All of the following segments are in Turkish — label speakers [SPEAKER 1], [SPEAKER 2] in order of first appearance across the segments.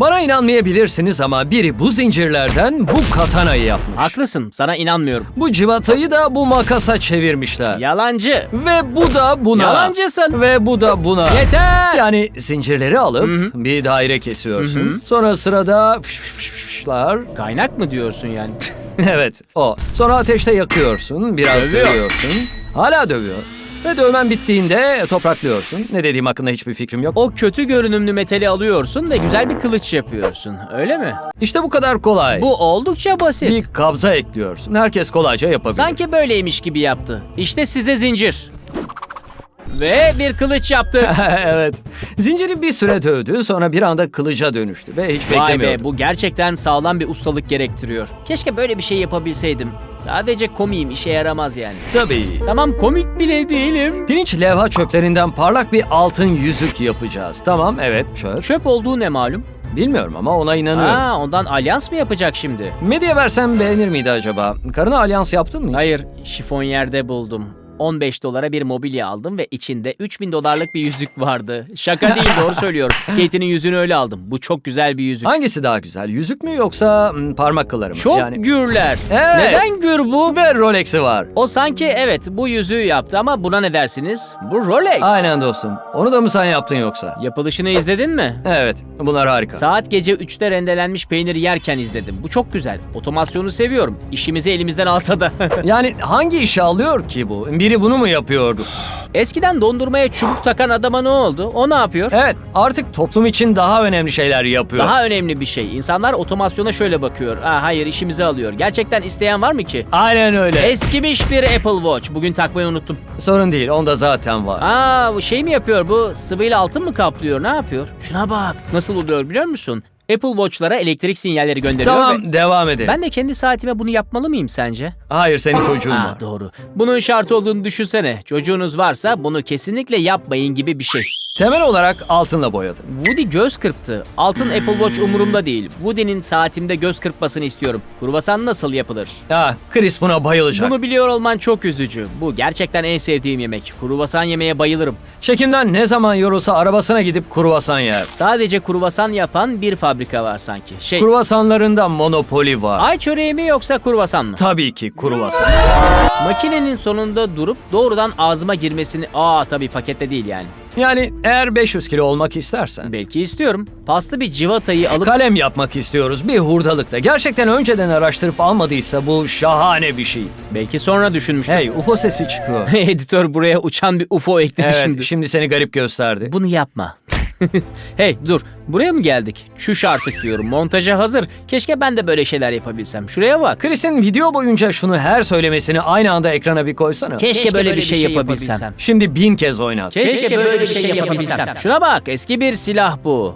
[SPEAKER 1] Bana inanmayabilirsiniz ama biri bu zincirlerden bu katanayı yapmış.
[SPEAKER 2] Haklısın. Sana inanmıyorum.
[SPEAKER 1] Bu civatayı da bu makasa çevirmişler.
[SPEAKER 2] Yalancı.
[SPEAKER 1] Ve bu da buna.
[SPEAKER 2] Yalancısın.
[SPEAKER 1] Ve bu da buna.
[SPEAKER 2] Yeter.
[SPEAKER 1] Yani zincirleri alıp bir daire kesiyorsun. Sonra sırada fış fış fış fışlar.
[SPEAKER 2] Kaynak mı diyorsun yani?
[SPEAKER 1] evet o. Sonra ateşte yakıyorsun. Biraz
[SPEAKER 2] Dövüyor.
[SPEAKER 1] dövüyorsun. Hala dövüyor. Ve dövmen bittiğinde topraklıyorsun. Ne dediğim hakkında hiçbir fikrim yok.
[SPEAKER 2] o kötü görünümlü metali alıyorsun ve güzel bir kılıç yapıyorsun. Öyle mi?
[SPEAKER 1] İşte bu kadar kolay.
[SPEAKER 2] Bu oldukça basit.
[SPEAKER 1] bir kabza ekliyorsun. Herkes kolayca yapabilir.
[SPEAKER 2] Sanki böyleymiş gibi yaptı. İşte size zincir. Ve bir kılıç yaptı.
[SPEAKER 1] evet. Zinciri bir süre dövdü sonra bir anda kılıca dönüştü ve hiç
[SPEAKER 2] Vay
[SPEAKER 1] beklemiyordum.
[SPEAKER 2] be bu gerçekten sağlam bir ustalık gerektiriyor. Keşke böyle bir şey yapabilseydim. Sadece komiyim işe yaramaz yani.
[SPEAKER 1] Tabii.
[SPEAKER 2] Tamam komik bile değilim.
[SPEAKER 1] Pirinç levha çöplerinden parlak bir altın yüzük yapacağız. Tamam evet çöp.
[SPEAKER 2] Çöp olduğu ne malum?
[SPEAKER 1] Bilmiyorum ama ona inanıyorum.
[SPEAKER 2] Aa ondan alyans mı yapacak şimdi?
[SPEAKER 1] Medya versem beğenir miydi acaba? Karına alyans yaptın mı hiç?
[SPEAKER 2] Hayır şifonyerde buldum. 15 dolara bir mobilya aldım ve içinde 3000 dolarlık bir yüzük vardı. Şaka değil doğru söylüyorum. Kate'nin yüzüğünü öyle aldım. Bu çok güzel bir yüzük.
[SPEAKER 1] Hangisi daha güzel? Yüzük mü yoksa parmak kılları mı?
[SPEAKER 2] Çok
[SPEAKER 1] yani...
[SPEAKER 2] gürler.
[SPEAKER 1] Evet.
[SPEAKER 2] Neden gür bu?
[SPEAKER 1] Ve Rolex'i var.
[SPEAKER 2] O sanki evet bu yüzüğü yaptı ama buna ne dersiniz? Bu Rolex.
[SPEAKER 1] Aynen dostum. Onu da mı sen yaptın yoksa?
[SPEAKER 2] Yapılışını izledin mi?
[SPEAKER 1] Evet. Bunlar harika.
[SPEAKER 2] Saat gece 3'te rendelenmiş peynir yerken izledim. Bu çok güzel. Otomasyonu seviyorum. İşimizi elimizden alsa da.
[SPEAKER 1] yani hangi işi alıyor ki bu? Biri bunu mu yapıyordu?
[SPEAKER 2] Eskiden dondurmaya çubuk takan adama ne oldu? O ne yapıyor?
[SPEAKER 1] Evet. Artık toplum için daha önemli şeyler yapıyor.
[SPEAKER 2] Daha önemli bir şey. İnsanlar otomasyona şöyle bakıyor. Aa, hayır işimizi alıyor. Gerçekten isteyen var mı ki?
[SPEAKER 1] Aynen öyle.
[SPEAKER 2] Eskimiş bir Apple Watch. Bugün takmayı unuttum.
[SPEAKER 1] Sorun değil. Onda zaten var.
[SPEAKER 2] Aa bu şey mi yapıyor bu? Sıvıyla altın mı kaplıyor? Ne yapıyor? Şuna bak. Nasıl oluyor biliyor musun? Apple Watch'lara elektrik sinyalleri gönderiyor
[SPEAKER 1] Tamam
[SPEAKER 2] ve...
[SPEAKER 1] devam edelim.
[SPEAKER 2] Ben de kendi saatime bunu yapmalı mıyım sence?
[SPEAKER 1] Hayır senin çocuğun
[SPEAKER 2] Aa,
[SPEAKER 1] var.
[SPEAKER 2] doğru. Bunun şart olduğunu düşünsene. Çocuğunuz varsa bunu kesinlikle yapmayın gibi bir şey.
[SPEAKER 1] Temel olarak altınla boyadım.
[SPEAKER 2] Woody göz kırptı. Altın Apple Watch umurumda değil. Woody'nin saatimde göz kırpmasını istiyorum. Kruvasan nasıl yapılır?
[SPEAKER 1] Ha, Chris buna bayılacak.
[SPEAKER 2] Bunu biliyor olman çok üzücü. Bu gerçekten en sevdiğim yemek. Kruvasan yemeye bayılırım.
[SPEAKER 1] Çekimden ne zaman yorulsa arabasına gidip kruvasan yer.
[SPEAKER 2] Sadece kruvasan yapan bir fabrika var sanki. Şey,
[SPEAKER 1] Kruvasanlarında monopoli var.
[SPEAKER 2] ay çöreği mi yoksa kruvasan mı?
[SPEAKER 1] Tabii ki kruvasan.
[SPEAKER 2] Makinenin sonunda durup doğrudan ağzıma girmesini... Aa tabii pakette değil yani.
[SPEAKER 1] Yani eğer 500 kilo olmak istersen.
[SPEAKER 2] Belki istiyorum. Paslı bir civatayı alıp...
[SPEAKER 1] Kalem yapmak istiyoruz bir hurdalıkta. Gerçekten önceden araştırıp almadıysa bu şahane bir şey.
[SPEAKER 2] Belki sonra düşünmüştür.
[SPEAKER 1] Hey UFO sesi çıkıyor.
[SPEAKER 2] Editör buraya uçan bir UFO ekledi
[SPEAKER 1] evet
[SPEAKER 2] şimdi.
[SPEAKER 1] şimdi seni garip gösterdi.
[SPEAKER 2] Bunu yapma. hey dur buraya mı geldik? Çüş artık diyorum montaja hazır. Keşke ben de böyle şeyler yapabilsem. Şuraya bak.
[SPEAKER 1] Chris'in video boyunca şunu her söylemesini aynı anda ekrana bir koysana.
[SPEAKER 2] Keşke, böyle, bir şey, yapabilsem.
[SPEAKER 1] Şimdi bin kez oynat.
[SPEAKER 2] Keşke, böyle bir şey yapabilsem. Şuna bak eski bir silah bu.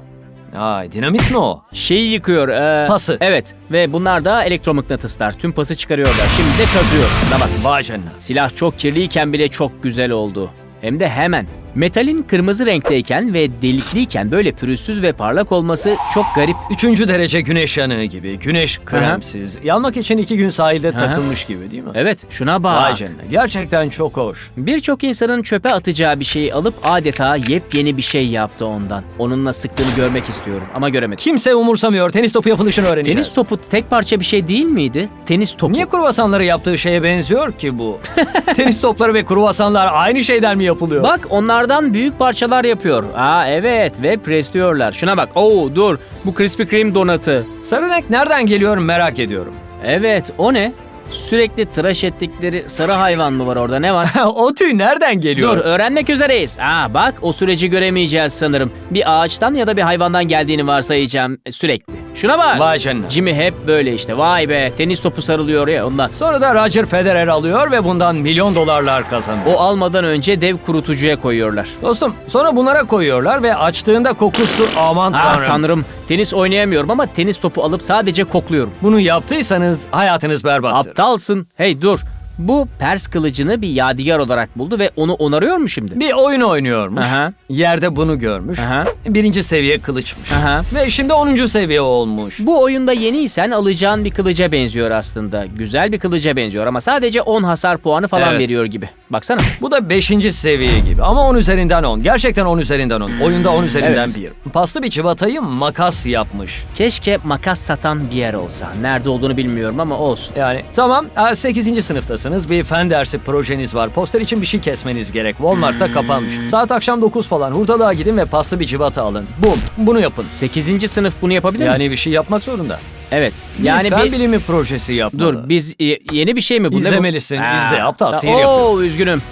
[SPEAKER 1] Ay dinamit mi o?
[SPEAKER 2] Şeyi yıkıyor. ee,
[SPEAKER 1] Pası.
[SPEAKER 2] Evet ve bunlar da elektromıknatıslar. Tüm pası çıkarıyorlar. Şimdi de kazıyor. Şuna bak.
[SPEAKER 1] Vay canına.
[SPEAKER 2] Silah çok kirliyken bile çok güzel oldu. Hem de hemen. Metalin kırmızı renkteyken ve delikliyken böyle pürüzsüz ve parlak olması çok garip.
[SPEAKER 1] Üçüncü derece güneş yanığı gibi. Güneş kremsiz. Yanmak için iki gün sahilde takılmış gibi değil mi?
[SPEAKER 2] Evet şuna bak.
[SPEAKER 1] Vay canına. Gerçekten çok hoş.
[SPEAKER 2] Birçok insanın çöpe atacağı bir şeyi alıp adeta yepyeni bir şey yaptı ondan. Onunla sıktığını görmek istiyorum ama göremedim.
[SPEAKER 1] Kimse umursamıyor. Tenis topu yapılışını öğreneceğiz.
[SPEAKER 2] Tenis topu tek parça bir şey değil miydi? Tenis topu.
[SPEAKER 1] Niye kruvasanları yaptığı şeye benziyor ki bu? Tenis topları ve kruvasanlar aynı şeyden mi yapılıyor?
[SPEAKER 2] Bak onlardan büyük parçalar yapıyor. Aa evet ve presliyorlar. Şuna bak. Oo dur. Bu Krispy Kreme donatı.
[SPEAKER 1] Sarı renk nereden geliyor merak ediyorum.
[SPEAKER 2] Evet o ne? Sürekli tıraş ettikleri sarı hayvan mı var orada ne var?
[SPEAKER 1] o tüy nereden geliyor?
[SPEAKER 2] Dur öğrenmek üzereyiz. Aa bak o süreci göremeyeceğiz sanırım. Bir ağaçtan ya da bir hayvandan geldiğini varsayacağım e, sürekli. Şuna bak.
[SPEAKER 1] Vay canına.
[SPEAKER 2] Jimmy hep böyle işte. Vay be tenis topu sarılıyor ya ondan.
[SPEAKER 1] Sonra da Roger Federer alıyor ve bundan milyon dolarlar kazanıyor.
[SPEAKER 2] O almadan önce dev kurutucuya koyuyorlar.
[SPEAKER 1] Dostum sonra bunlara koyuyorlar ve açtığında kokusu aman
[SPEAKER 2] Ah
[SPEAKER 1] tanrım.
[SPEAKER 2] tanrım. Tenis oynayamıyorum ama tenis topu alıp sadece kokluyorum.
[SPEAKER 1] Bunu yaptıysanız hayatınız berbattır.
[SPEAKER 2] Aptalsın. Hey dur. Bu Pers kılıcını bir yadigar olarak buldu ve onu onarıyor mu şimdi?
[SPEAKER 1] Bir oyun oynuyormuş.
[SPEAKER 2] Aha.
[SPEAKER 1] Yerde bunu görmüş.
[SPEAKER 2] Aha.
[SPEAKER 1] Birinci seviye kılıçmış.
[SPEAKER 2] Aha.
[SPEAKER 1] Ve şimdi 10. seviye olmuş.
[SPEAKER 2] Bu oyunda yeniysen alacağın bir kılıca benziyor aslında. Güzel bir kılıca benziyor ama sadece 10 hasar puanı falan
[SPEAKER 1] Evet.
[SPEAKER 2] veriyor gibi. Baksana.
[SPEAKER 1] Bu da 5. seviye gibi ama 10 üzerinden 10. Gerçekten 10 üzerinden 10. Oyunda 10 üzerinden
[SPEAKER 2] Evet.
[SPEAKER 1] 1. Paslı bir çıvatayı makas yapmış.
[SPEAKER 2] Keşke makas satan bir yer olsa. Nerede olduğunu bilmiyorum ama olsun.
[SPEAKER 1] Yani tamam 8. sınıftasınız bir fen dersi projeniz var. Poster için bir şey kesmeniz gerek. Walmart'ta kapanmış. Saat akşam 9 falan hurdalığa gidin ve paslı bir civata alın. Bum bunu yapın.
[SPEAKER 2] 8. sınıf bunu yapabilir mi?
[SPEAKER 1] Yani bir şey yapmak zorunda.
[SPEAKER 2] Evet.
[SPEAKER 1] Yani
[SPEAKER 2] Yani
[SPEAKER 1] fen
[SPEAKER 2] bir...
[SPEAKER 1] bilimi projesi yapmalı.
[SPEAKER 2] Dur biz yeni bir şey mi bu? Ne bu?
[SPEAKER 1] İzlemelisin, izle. Aptal, sihir
[SPEAKER 2] Oo üzgünüm.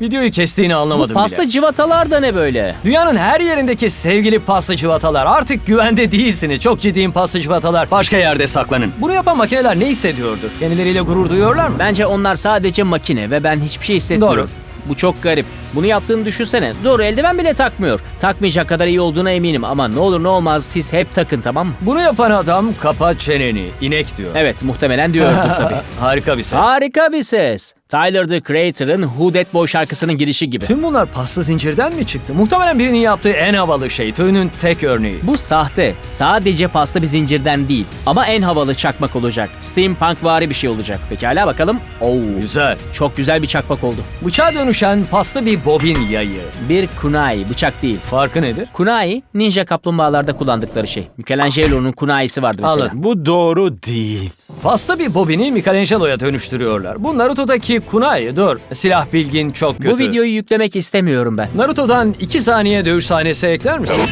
[SPEAKER 1] Videoyu kestiğini
[SPEAKER 2] Bu
[SPEAKER 1] anlamadım
[SPEAKER 2] pasta
[SPEAKER 1] bile.
[SPEAKER 2] civatalar da ne böyle?
[SPEAKER 1] Dünyanın her yerindeki sevgili pasta civatalar artık güvende değilsiniz. Çok ciddiyim pasta civatalar. Başka yerde saklanın. Bunu yapan makineler ne hissediyordur? Kendileriyle gurur duyuyorlar mı?
[SPEAKER 2] Bence onlar sadece makine ve ben hiçbir şey hissetmiyorum.
[SPEAKER 1] Doğru.
[SPEAKER 2] Bu çok garip. Bunu yaptığını düşünsene. Doğru eldiven bile takmıyor. Takmayacak kadar iyi olduğuna eminim ama ne olur ne olmaz siz hep takın tamam mı?
[SPEAKER 1] Bunu yapan adam kapa çeneni, inek diyor.
[SPEAKER 2] Evet muhtemelen diyordur tabii.
[SPEAKER 1] Harika bir ses.
[SPEAKER 2] Harika bir ses. Tyler the Creator'ın Who That Boy şarkısının girişi gibi.
[SPEAKER 1] Tüm bunlar pasta zincirden mi çıktı? Muhtemelen birinin yaptığı en havalı şey. Türünün tek örneği.
[SPEAKER 2] Bu sahte. Sadece pasta bir zincirden değil. Ama en havalı çakmak olacak. Steampunk vari bir şey olacak. Pekala bakalım. Oo,
[SPEAKER 1] Güzel.
[SPEAKER 2] çok güzel bir çakmak oldu.
[SPEAKER 1] Bıçağa dönüşen paslı bir bobin yayı.
[SPEAKER 2] Bir kunai, bıçak değil.
[SPEAKER 1] Farkı nedir?
[SPEAKER 2] Kunai, ninja kaplumbağalarda kullandıkları şey. Michelangelo'nun kunaisi vardı mesela.
[SPEAKER 1] Anladım.
[SPEAKER 3] Bu doğru değil.
[SPEAKER 1] Pasta bir bobini Michelangelo'ya dönüştürüyorlar. Bu Naruto'daki kunai. Dur. Silah bilgin çok kötü.
[SPEAKER 2] Bu videoyu yüklemek istemiyorum ben.
[SPEAKER 1] Naruto'dan 2 saniye dövüş sahnesi ekler misin?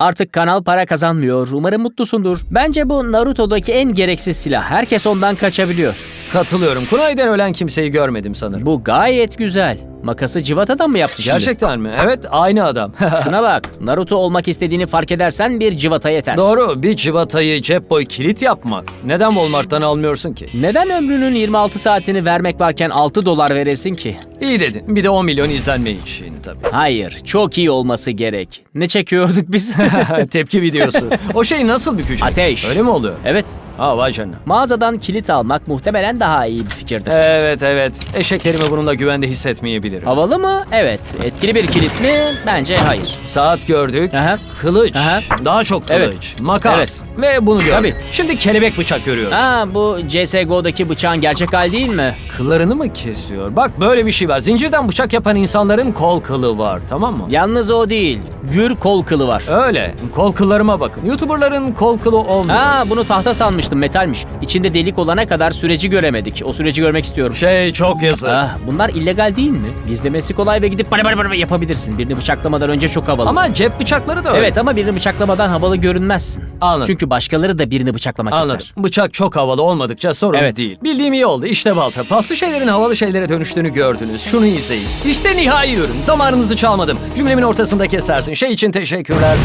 [SPEAKER 2] Artık kanal para kazanmıyor. Umarım mutlusundur. Bence bu Naruto'daki en gereksiz silah. Herkes ondan kaçabiliyor.
[SPEAKER 1] Katılıyorum. Kunai'den ölen kimseyi görmedim sanırım.
[SPEAKER 2] Bu gayet güzel. Makası civatadan mı yaptı şimdi?
[SPEAKER 1] Gerçekten mi? Evet aynı adam.
[SPEAKER 2] Şuna bak. Naruto olmak istediğini fark edersen bir civata yeter.
[SPEAKER 1] Doğru bir civatayı cep boy kilit yapmak. Neden Walmart'tan almıyorsun ki?
[SPEAKER 2] Neden ömrünün 26 saatini vermek varken 6 dolar veresin ki?
[SPEAKER 1] İyi dedin. Bir de 10 milyon izlenme için tabii.
[SPEAKER 2] Hayır, çok iyi olması gerek. Ne çekiyorduk biz?
[SPEAKER 1] Tepki videosu. O şey nasıl bükecek?
[SPEAKER 2] Ateş.
[SPEAKER 1] Öyle mi oluyor?
[SPEAKER 2] evet,
[SPEAKER 1] Aa vay canına.
[SPEAKER 2] mağazadan kilit almak muhtemelen daha iyi bir fikirdir.
[SPEAKER 1] Evet evet. Eşeklerimi bununla güvende hissetmeyebilirim.
[SPEAKER 2] Havalı mı? Evet. Etkili bir kilit mi? Bence hayır.
[SPEAKER 1] Saat gördük.
[SPEAKER 2] Aha.
[SPEAKER 1] Kılıç.
[SPEAKER 2] Aha.
[SPEAKER 1] Daha çok kılıç.
[SPEAKER 2] Evet.
[SPEAKER 1] Makas.
[SPEAKER 2] Evet.
[SPEAKER 1] Ve bunu gördük.
[SPEAKER 2] Tabii.
[SPEAKER 1] Şimdi kelebek bıçak görüyoruz.
[SPEAKER 2] Ha bu CSGO'daki bıçağın gerçek hali değil mi?
[SPEAKER 1] Kıllarını mı kesiyor? Bak böyle bir şey var. Zincirden bıçak yapan insanların kol kılı var tamam mı?
[SPEAKER 2] Yalnız o değil. Gür kol kılı var.
[SPEAKER 1] Öyle. Kol kıllarıma bakın. YouTuber'ların kol kılı olmuyor.
[SPEAKER 2] Ha bunu tahta sanmıştım metalmiş. İçinde delik olana kadar süreci göremedik. O süreci görmek istiyorum.
[SPEAKER 1] Şey çok yazık.
[SPEAKER 2] Ah, bunlar illegal değil mi? Gizlemesi kolay ve gidip bana bana yapabilirsin. Birini bıçaklamadan önce çok havalı.
[SPEAKER 1] Ama cep bıçakları da öyle.
[SPEAKER 2] Evet ama birini bıçaklamadan havalı görünmezsin.
[SPEAKER 1] Anladım.
[SPEAKER 2] Çünkü başkaları da birini bıçaklamak
[SPEAKER 1] Anladım.
[SPEAKER 2] ister.
[SPEAKER 1] Bıçak çok havalı olmadıkça sorun
[SPEAKER 2] Evet.
[SPEAKER 1] değil. Bildiğim iyi oldu. İşte balta. Paslı şeylerin havalı şeylere dönüştüğünü gördünüz. Şunu izleyin. İşte nihai ürün. Zamanınızı çalmadım. Cümlemin ortasında kesersin. Şey için teşekkürler.